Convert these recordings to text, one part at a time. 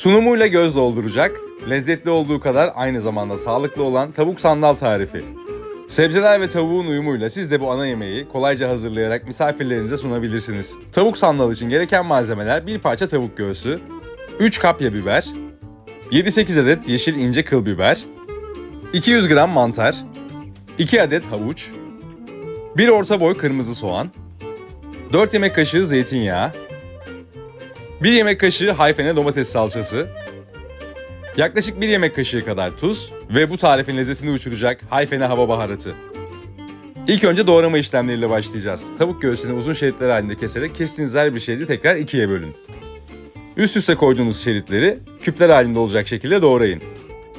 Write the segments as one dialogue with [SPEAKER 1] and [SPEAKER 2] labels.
[SPEAKER 1] Sunumuyla göz dolduracak, lezzetli olduğu kadar aynı zamanda sağlıklı olan tavuk sandal tarifi. Sebzeler ve tavuğun uyumuyla siz de bu ana yemeği kolayca hazırlayarak misafirlerinize sunabilirsiniz. Tavuk sandal için gereken malzemeler bir parça tavuk göğsü, 3 kapya biber, 7-8 adet yeşil ince kıl biber, 200 gram mantar, 2 adet havuç, 1 orta boy kırmızı soğan, 4 yemek kaşığı zeytinyağı, 1 yemek kaşığı hayfene domates salçası, yaklaşık 1 yemek kaşığı kadar tuz ve bu tarifin lezzetini uçuracak hayfene hava baharatı. İlk önce doğrama işlemleriyle başlayacağız. Tavuk göğsünü uzun şeritler halinde keserek kestiğiniz her bir şeridi tekrar ikiye bölün. Üst üste koyduğunuz şeritleri küpler halinde olacak şekilde doğrayın.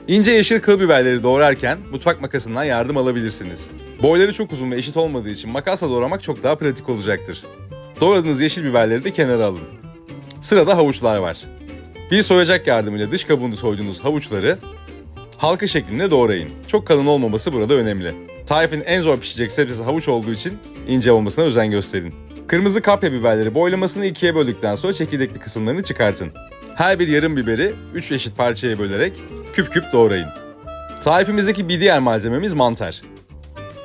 [SPEAKER 1] İnce yeşil kıl biberleri doğrarken mutfak makasından yardım alabilirsiniz. Boyları çok uzun ve eşit olmadığı için makasla doğramak çok daha pratik olacaktır. Doğradığınız yeşil biberleri de kenara alın. Sırada havuçlar var. Bir soyacak yardımıyla dış kabuğunu soyduğunuz havuçları halka şeklinde doğrayın. Çok kalın olmaması burada önemli. Tarifin en zor pişecek sebzesi havuç olduğu için ince olmasına özen gösterin. Kırmızı kapya biberleri boylamasını ikiye böldükten sonra çekirdekli kısımlarını çıkartın. Her bir yarım biberi 3 eşit parçaya bölerek küp küp doğrayın. Tarifimizdeki bir diğer malzememiz mantar.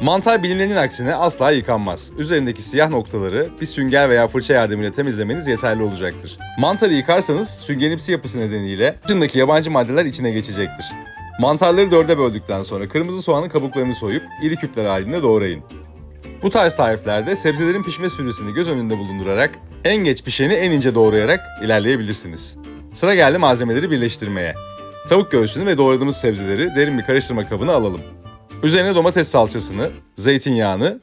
[SPEAKER 1] Mantar bilinenin aksine asla yıkanmaz. Üzerindeki siyah noktaları bir sünger veya fırça yardımıyla temizlemeniz yeterli olacaktır. Mantarı yıkarsanız süngerimsi yapısı nedeniyle içindeki yabancı maddeler içine geçecektir. Mantarları dörde böldükten sonra kırmızı soğanın kabuklarını soyup iri küpler halinde doğrayın. Bu tarz tariflerde sebzelerin pişme süresini göz önünde bulundurarak en geç pişeni en ince doğrayarak ilerleyebilirsiniz. Sıra geldi malzemeleri birleştirmeye. Tavuk göğsünü ve doğradığımız sebzeleri derin bir karıştırma kabına alalım. Üzerine domates salçasını, zeytinyağını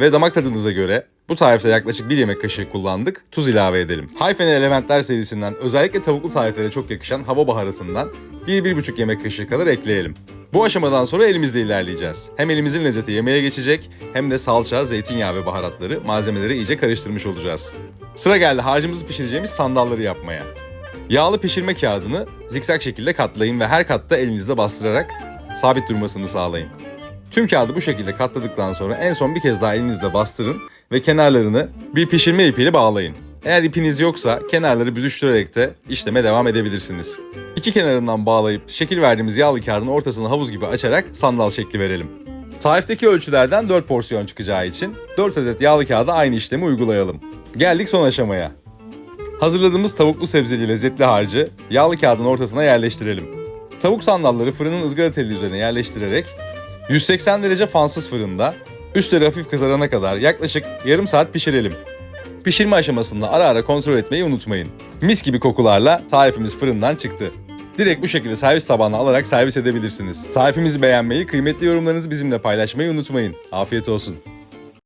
[SPEAKER 1] ve damak tadınıza göre bu tarifte yaklaşık 1 yemek kaşığı kullandık. Tuz ilave edelim. Hayfene Elementler serisinden özellikle tavuklu tariflere çok yakışan hava baharatından 1-1,5 yemek kaşığı kadar ekleyelim. Bu aşamadan sonra elimizle ilerleyeceğiz. Hem elimizin lezzeti yemeğe geçecek hem de salça, zeytinyağı ve baharatları malzemeleri iyice karıştırmış olacağız. Sıra geldi harcımızı pişireceğimiz sandalları yapmaya. Yağlı pişirme kağıdını zikzak şekilde katlayın ve her katta elinizle bastırarak sabit durmasını sağlayın. Tüm kağıdı bu şekilde katladıktan sonra en son bir kez daha elinizle bastırın ve kenarlarını bir pişirme ipiyle bağlayın. Eğer ipiniz yoksa kenarları büzüştürerek de işleme devam edebilirsiniz. İki kenarından bağlayıp şekil verdiğimiz yağlı kağıdın ortasını havuz gibi açarak sandal şekli verelim. Tarifteki ölçülerden 4 porsiyon çıkacağı için 4 adet yağlı kağıda aynı işlemi uygulayalım. Geldik son aşamaya. Hazırladığımız tavuklu sebzeli lezzetli harcı yağlı kağıdın ortasına yerleştirelim. Tavuk sandalları fırının ızgara teli üzerine yerleştirerek 180 derece fansız fırında üstleri hafif kızarana kadar yaklaşık yarım saat pişirelim. Pişirme aşamasında ara ara kontrol etmeyi unutmayın. Mis gibi kokularla tarifimiz fırından çıktı. Direkt bu şekilde servis tabağına alarak servis edebilirsiniz. Tarifimizi beğenmeyi, kıymetli yorumlarınızı bizimle paylaşmayı unutmayın. Afiyet olsun.